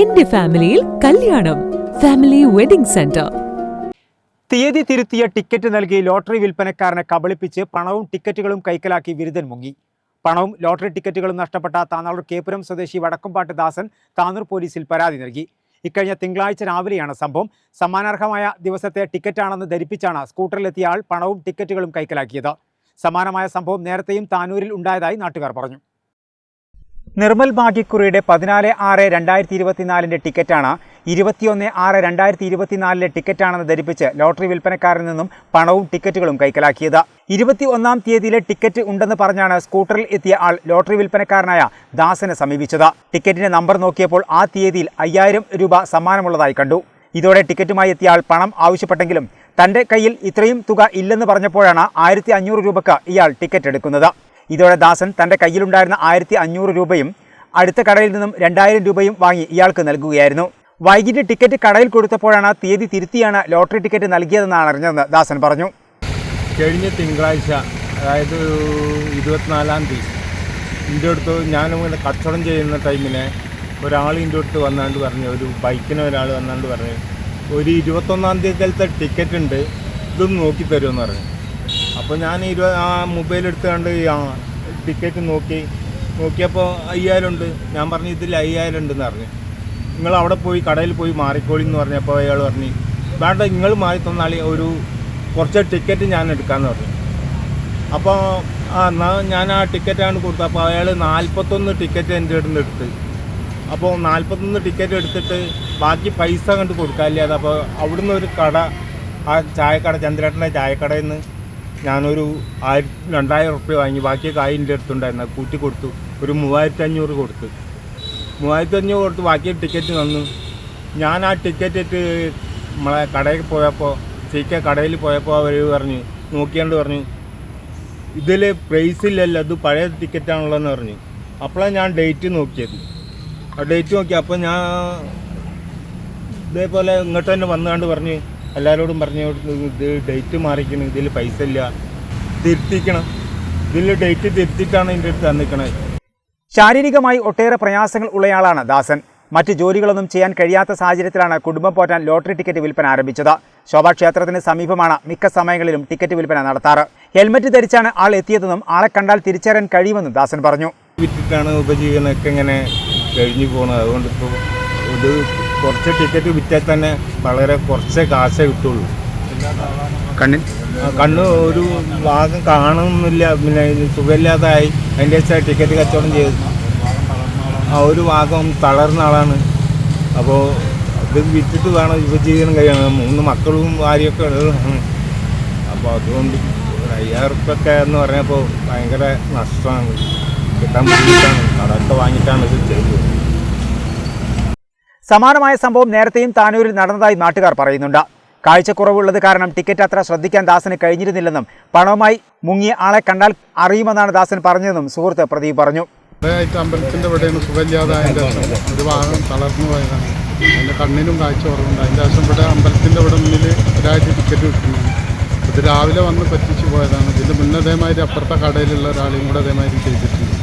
എന്റെ ഫാമിലിയിൽ കല്യാണം. ഫാമിലി വെഡിംഗ് സെന്റർ തീയതി തിരുത്തിയ ടിക്കറ്റ് നൽകി ലോട്ടറി വിൽപ്പനക്കാരനെ കബളിപ്പിച്ച് പണവും ടിക്കറ്റുകളും കൈക്കലാക്കി വിരുദ്ധൻ മുങ്ങി. പണവും ലോട്ടറി ടിക്കറ്റുകളും നഷ്ടപ്പെട്ട താനാളൂർ കേപ്പുരം സ്വദേശി വടക്കുംപാട്ട് ദാസൻ താനൂർ പോലീസിൽ പരാതി നൽകി. ഇക്കഴിഞ്ഞ തിങ്കളാഴ്ച രാവിലെയാണ് സംഭവം. സമ്മാനാർഹമായ ദിവസത്തെ ടിക്കറ്റാണെന്ന് ധരിപ്പിച്ചാണ് സ്കൂട്ടറിലെത്തിയ ആൾ പണവും ടിക്കറ്റുകളും കൈക്കലാക്കിയത്. സമാനമായ സംഭവം നേരത്തെയും താനൂരിൽ ഉണ്ടായതായി നാട്ടുകാർ പറഞ്ഞു. നിർമ്മൽ ഭാഗ്യക്കുറിയുടെ പതിനാല് ആറ് രണ്ടായിരത്തി ഇരുപത്തിനാലിന്റെ ടിക്കറ്റാണ് ഇരുപത്തിയൊന്ന് ആറ് രണ്ടായിരത്തി ഇരുപത്തിനാലിലെ ടിക്കറ്റാണെന്ന് ധരിപ്പിച്ച് ലോട്ടറി വിൽപ്പനക്കാരിൽ നിന്നും പണവും ടിക്കറ്റുകളും കൈക്കലാക്കിയത്. ഇരുപത്തി ഒന്നാം തീയതിയിലെ ടിക്കറ്റ് ഉണ്ടെന്ന് പറഞ്ഞാണ് സ്കൂട്ടറിൽ എത്തിയ ആൾ ലോട്ടറി വിൽപ്പനക്കാരനായ ദാസനെ സമീപിച്ചത്. ടിക്കറ്റിന്റെ നമ്പർ നോക്കിയപ്പോൾ ആ തീയതിയിൽ അയ്യായിരം രൂപ സമ്മാനമുള്ളതായി കണ്ടു. ഇതോടെ ടിക്കറ്റുമായി എത്തിയ ആൾ പണം ആവശ്യപ്പെട്ടെങ്കിലും തന്റെ കയ്യിൽ ഇത്രയും തുക ഇല്ലെന്ന് പറഞ്ഞപ്പോഴാണ് ആയിരത്തി അഞ്ഞൂറ് രൂപയ്ക്ക് ഇയാൾ ടിക്കറ്റ് എടുക്കുന്നത്. ഇതോടെ ദാസൻ തന്റെ കയ്യിലുണ്ടായിരുന്ന ആയിരത്തി അഞ്ഞൂറ് രൂപയും അടുത്ത കടയിൽ നിന്നും രണ്ടായിരം രൂപയും വാങ്ങി ഇയാൾക്ക് നൽകുകയായിരുന്നു. വൈകിട്ട് ടിക്കറ്റ് കടയിൽ കൊടുത്തപ്പോഴാണ് തീയതി തിരുത്തിയാണ് ലോട്ടറി ടിക്കറ്റ് നൽകിയതെന്നാണ് അറിഞ്ഞതെന്ന് ദാസൻ പറഞ്ഞു. കഴിഞ്ഞ തിങ്കളാഴ്ച അതായത് ഇരുപത്തിനാലാം തീയതി എന്റെ അടുത്ത് ഞാനിങ്ങനെ കച്ചവടം ചെയ്യുന്ന ടൈമിന് ഒരാൾ എന്റെ അടുത്ത് വന്നാണ്ട് പറഞ്ഞു ഒരു ബൈക്കിന് ഒരാൾ വന്നാണ്ട് പറഞ്ഞു ഒരു ഇരുപത്തൊന്നാം തീയതിയിലത്തെ ടിക്കറ്റ് ഉണ്ട് ഇതൊന്ന് നോക്കി തരുമെന്ന് പറഞ്ഞു. അപ്പോൾ ഞാൻ ഇരുപ ആ മൊബൈൽ എടുത്തുകൊണ്ട് ആ ടിക്കറ്റ് നോക്കി. നോക്കിയപ്പോൾ അയ്യായിരം ഉണ്ട്. ഞാൻ പറഞ്ഞു ഇതിൽ അയ്യായിരം ഉണ്ടെന്ന് പറഞ്ഞു. നിങ്ങൾ അവിടെ പോയി കടയിൽ പോയി മാറിക്കോളി എന്ന് പറഞ്ഞപ്പോൾ അയാൾ പറഞ്ഞു വേണ്ട നിങ്ങൾ മാറി തന്നാൽ ഒരു കുറച്ച് ടിക്കറ്റ് ഞാൻ എടുക്കാമെന്ന് പറഞ്ഞു. അപ്പോൾ ആ എന്നാൽ ഞാൻ ആ ടിക്കറ്റാണ് കൊടുത്തത്. അപ്പോൾ അയാൾ നാൽപ്പത്തൊന്ന് ടിക്കറ്റ് എന്റെ അടുത്ത് എടുത്ത്. അപ്പോൾ നാൽപ്പത്തൊന്ന് ടിക്കറ്റ് എടുത്തിട്ട് ബാക്കി പൈസ കണ്ട് കൊടുക്കാനില്ലാതെ അപ്പോൾ അവിടുന്ന് ഒരു കട ആ ചായക്കട ചന്ദ്രേട്ടന്റെ ചായക്കടയിൽ നിന്ന് ഞാനൊരു ആയിരത്തി രണ്ടായിരം റുപ്യ വാങ്ങി ബാക്കി കായ് എന്റെ അടുത്തുണ്ടായിരുന്നു കൂട്ടി കൊടുത്തു. ഒരു മൂവായിരത്തി അഞ്ഞൂറ് കൊടുത്ത്. മൂവായിരത്തി അഞ്ഞൂറ് കൊടുത്ത് ബാക്കി ടിക്കറ്റ് തന്നു. ഞാൻ ആ ടിക്കറ്റ് ഇട്ട് നമ്മളെ കടയിൽ പോയപ്പോൾ സി കെ കടയിൽ പോയപ്പോൾ അവർ പറഞ്ഞു നോക്കിയാണ്ട് പറഞ്ഞു ഇതിൽ പ്രൈസ് ഇല്ലല്ലോ അത് പഴയ ടിക്കറ്റാണുള്ളതെന്ന് പറഞ്ഞു. അപ്പോഴാണ് ഞാൻ ഡേറ്റ് നോക്കിയത്. ആ ഡേറ്റ് നോക്കി അപ്പോൾ ഞാൻ ഇതേപോലെ ഇങ്ങോട്ട് തന്നെ വന്നുകൊണ്ട് പറഞ്ഞ് എല്ലാവരോടും പറഞ്ഞു ഇത് ഡേറ്റ് മാറിക്കണം ഇതിൽ പൈസ ഇല്ല. തിരുത്തിക്കണം. ഇതിൽ ഡേറ്റ് തിരുത്തിയിട്ടാണ് എന്റെ അടുത്ത് തന്നിക്കണത് ശാരീരികമായി ഒട്ടേറെ പ്രയാസങ്ങൾ ഉള്ളയാളാണ് ദാസൻ. മറ്റ് ജോലികളൊന്നും ചെയ്യാൻ കഴിയാത്ത സാഹചര്യത്തിലാണ് കുടുംബം പോറ്റാൻ ലോട്ടറി ടിക്കറ്റ് വിൽപ്പന ആരംഭിച്ചത്. ശോഭാക്ഷേത്രത്തിന് സമീപമാണ് മിക്ക സമയങ്ങളിലും ടിക്കറ്റ് വിൽപ്പന നടത്താറ്. ഹെൽമറ്റ് ധരിച്ചാണ് ആൾ എത്തിയതെന്നും ആളെ കണ്ടാൽ തിരിച്ചറിയാൻ കഴിയുമെന്നും ദാസൻ പറഞ്ഞു. വിറ്റിട്ടാണ് ഉപജീവനമൊക്കെ ഇങ്ങനെ കഴിഞ്ഞു പോകുന്നത് അതുകൊണ്ട് ഇപ്പോൾ ഇത് കുറച്ച് ടിക്കറ്റ് വിറ്റാൽ തന്നെ വളരെ കുറച്ച് കാശേ കിട്ടുള്ളൂ. കണ്ണിൽ? കണ്ണ് ഒരു ഭാഗം കാണുന്നില്ല. പിന്നെ സുഖമില്ലാതായി. അതിന്റെ വെച്ചാൽ ടിക്കറ്റ് കച്ചവടം ചെയ്തു. ആ ഒരു ഭാഗം തളർന്ന ആളാണ്. അപ്പോൾ ഇത് വിറ്റിട്ട് വേണം ഉപജീവനം കഴിയണം. മൂന്ന് മക്കളും ഭാര്യയൊക്കെ ഉള്ളതാണ് അപ്പോൾ അതുകൊണ്ട് ഉറുപ്പൊക്കെ എന്ന് പറഞ്ഞപ്പോൾ ഭയങ്കര നഷ്ടമാണ്. കിട്ടാൻ ബുദ്ധിമുട്ടാണ് കടമൊക്കെ വാങ്ങിയിട്ടാണ് ഇത് ചെയ്തത്. സമാനമായ സംഭവം നേരത്തെയും താനൂരിൽ നടന്നതായി നാട്ടുകാർ പറയുന്നുണ്ട്. കാഴ്ചക്കുറവുള്ളത് കാരണം ടിക്കറ്റ് അത്ര ശ്രദ്ധിക്കാൻ ദാസന് കഴിഞ്ഞിരുന്നില്ലെന്നും പണവുമായി മുങ്ങിയ ആളെ കണ്ടാൽ അറിയുമെന്നാണ് ദാസൻ പറഞ്ഞതെന്നും സുഹൃത്ത് പ്രദീപ് പറഞ്ഞു. അമ്പലത്തിന്റെ ഇവിടെയാണ് സുഖമില്ലാതായതിന്റെ ഒരു ഭാഗം തളർന്നു പോയതാണ്. എന്റെ കണ്ണിനും കാഴ്ച കുറവുണ്ട്. അതിന്റെ ശേഷം ഇവിടെ അമ്പലത്തിന്റെ ഇവിടെ മുന്നിൽ ഒരാഴ്ച ടിക്കറ്റ് കിട്ടുന്നു ഇത് രാവിലെ വന്ന് പറ്റിച്ച് പോയതാണ്. ഇതിന്റെ മുന്നേ അതേമാതിരി അപ്പുറത്തെ കടയിലുള്ള ഒരാളെയും കൂടെ അതേമാതിരി ചെയ്തിട്ടുണ്ട്.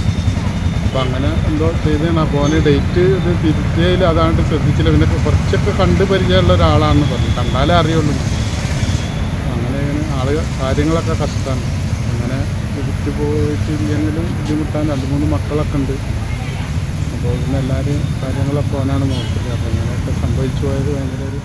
അപ്പോൾ അങ്ങനെ എന്തോ ചെയ്തതാണ് ആ ഓന് ഡേറ്റ് ഇത് തിരുത്തിയതിൽ അതാണ്ട് ശ്രദ്ധിച്ചില്ല. പിന്നെ കുറച്ചൊക്കെ കണ്ട് പരിചയമുള്ള ഒരാളാണെന്ന് പറഞ്ഞു. കണ്ടാലേ അറിയുള്ളൂ. അങ്ങനെ ഇങ്ങനെ ആൾ കാര്യങ്ങളൊക്കെ കഷ്ടമാണ് അങ്ങനെ തിരിച്ചു പോയിട്ടില്ലെങ്കിലും ബുദ്ധിമുട്ടാൻ രണ്ട് മൂന്ന് മക്കളൊക്കെ ഉണ്ട്. അപ്പോൾ പിന്നെ എല്ലാവരും കാര്യങ്ങളൊക്കെ ഓനാണ് നോക്കുന്നത് അപ്പോൾ ഇങ്ങനെയൊക്കെ സംഭവിച്ചു പോയത് ഭയങ്കര ഒരു